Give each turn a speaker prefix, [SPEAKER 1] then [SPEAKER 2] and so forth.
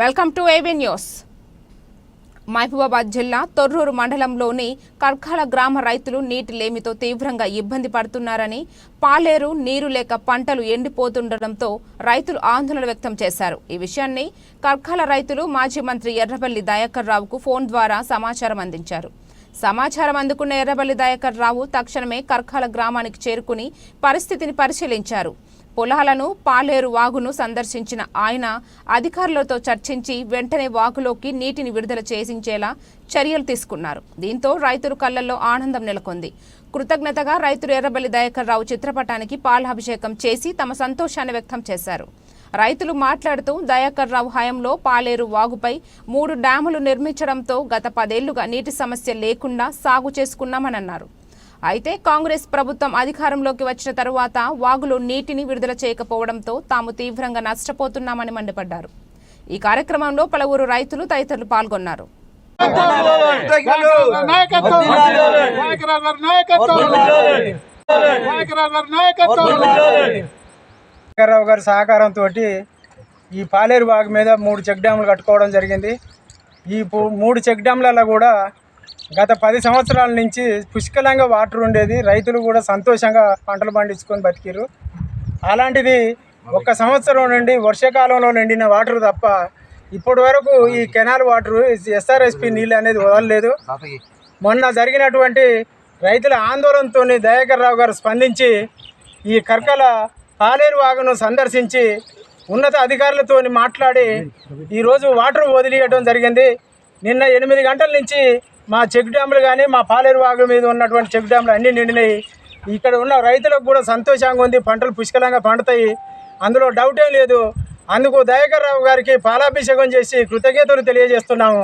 [SPEAKER 1] Welcome to AB news. Mahabubabad జిల్లా తొర్రూరు మండలంలోని కర్కాల గ్రామ రైతులు నీటి లేమితో తీవ్రంగా ఇబ్బంది పడుతున్నారని పాలేరు నీరు లేక పంటలు ఎండిపోతుండటంతో రైతులు ఆందోళన వ్యక్తం చేశారు. ఈ విషయాన్ని కర్కాల రైతులు మాజీ మంత్రి ఎర్రబల్లి దయాకర్ రావుకు ఫోన్ ద్వారా సమాచారం అందించారు. సమాచారం అందుకున్న ఎర్రబల్లి దయాకర్ రావు తక్షణమే కర్కాల గ్రామానికి చేరుకుని పరిస్థితిని పరిశీలించారు. పొలాలను పాలేరు వాగును సందర్శించిన ఆయన అధికారులతో చర్చించి వెంటనే వాగులోకి నీటిని విడుదల చేసించేలా చర్యలు తీసుకున్నారు. దీంతో రైతుల కళ్ళల్లో ఆనందం నెలకొంది. కృతజ్ఞతగా రైతులు ఎర్రబల్లి దయాకర్ రావు చిత్రపటానికి పాలాభిషేకం చేసి తమ సంతోషాన్ని వ్యక్తం చేశారు. రైతులు మాట్లాడుతూ దయాకర్ రావు హయాంలో పాలేరు వాగుపై మూడు డ్యాములు నిర్మించడంతో గత పదేళ్ళుగా నీటి సమస్య లేకుండా సాగు చేసుకున్నామని అన్నారు. అయితే కాంగ్రెస్ ప్రభుత్వం అధికారంలోకి వచ్చిన తరువాత వాగులో నీటిని విడుదల చేయకపోవడంతో తాము తీవ్రంగా నష్టపోతున్నామని మండిపడ్డారు. ఈ కార్యక్రమంలో పలువురు రైతులు తదితరులు పాల్గొన్నారు.
[SPEAKER 2] నాయకత్వం!
[SPEAKER 3] శంకర్రావు గారి సహకారంతో ఈ పాలేరు బాగు మీద మూడు చెక్ డ్యాములు కట్టుకోవడం జరిగింది. ఈ మూడు చెక్ డ్యామ్లలో కూడా గత పది సంవత్సరాల నుంచి పుష్కలంగా వాటర్ ఉండేది. రైతులు కూడా సంతోషంగా పంటలు పండించుకొని బతికిరు అలాంటిది ఒక సంవత్సరం నుండి వర్షాకాలంలో నిండిన వాటర్ తప్ప ఇప్పటి వరకు ఈ కెనాల్ వాటర్ ఎస్ఆర్ఎస్పి నీళ్ళు అనేది వదలలేదు. మొన్న జరిగినటువంటి రైతుల ఆందోళనతో దయాకర్ రావు గారు స్పందించి ఈ కర్కల పాలేరు వాగును సందర్శించి ఉన్నత అధికారులతో మాట్లాడి ఈరోజు వాటర్ వదిలియడం జరిగింది. నిన్న ఎనిమిది గంటల నుంచి మా చెక్ డ్యాములు కానీ మా పాలేరు వాగు మీద ఉన్నటువంటి చెక్ డ్యాములు అన్నీ నిండినాయి. ఇక్కడ ఉన్న రైతులకు కూడా సంతోషంగా ఉంది. పంటలు పుష్కలంగా పండుతాయి. అందులో డౌటే లేదు. అందుకు దయాకర్ రావు గారికి పాలాభిషేకం చేసి కృతజ్ఞతలు తెలియజేస్తున్నాము.